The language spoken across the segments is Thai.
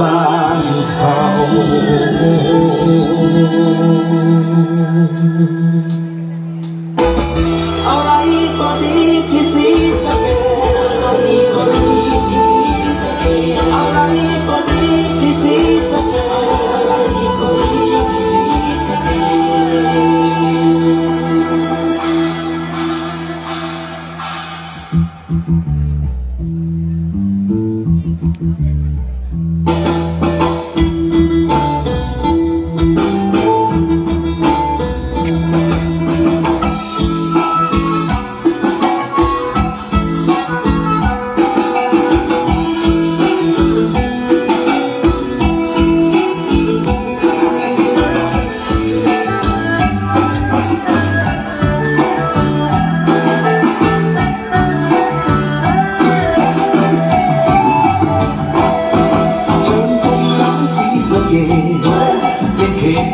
บ้านเขา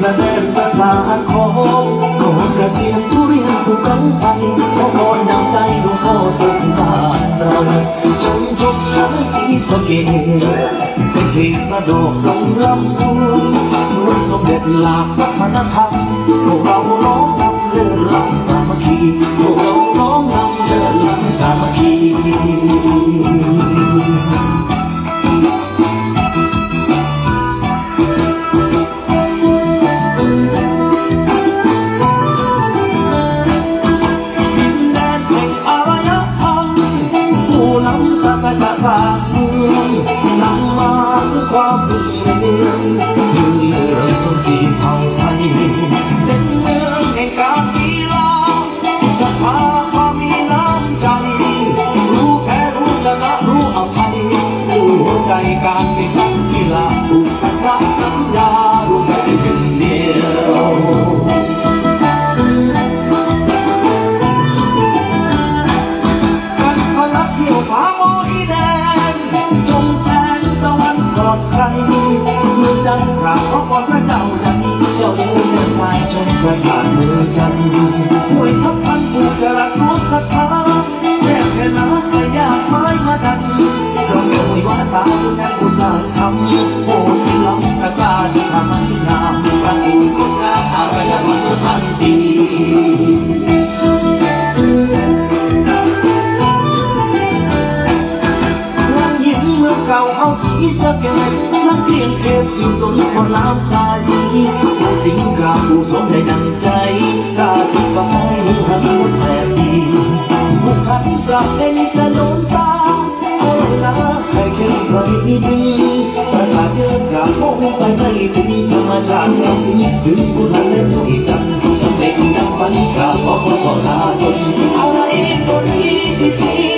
ระเด็นประสาคองโกกระเทียมทุเรียนภูเขาไปขอพรนำใจหลวงพ่อตกบ้านเราเชิญชมน้งสีสเกตเป็นเพลงกระโดดลงลำพูสวนสมเด็จหลากวัฒนธรรมพวกเราร้องนำเลื่อนลำสามัคคี บ้างเมืองนำมาความรุ่งเปลี่ยน จันทร์ด้วยทับพันผู้จรัสน้อมศรัทธาแม่แค่น้ำไม่ยากไม้มาดันเราไม่ห่วยว่าตาดูแลอุตสาหกรรมโอ้ที่ลำตะกาที่ทำให้งามประตูคนงามอารยธรรมพันดีเมืองยิ้มเมืองเก่าเอาที่สะเก็ดนัก เรียนเทพอยู่สนคนลาวใจผู้สิงกราผู้สมได้ดังใจกาที่ฟ้าให้หันหมดแต่ดีผู้ขันกลับเป็นกระโดนตาเอาละใครเข้มใครดีประสาทเยอะกราบพงไปไม่ถึงธรรมชาติเราถึงผู้นั้นและช่วยกันสำเร็จดังฝันกราบขอคนขอลาจนอะไรคนดีที่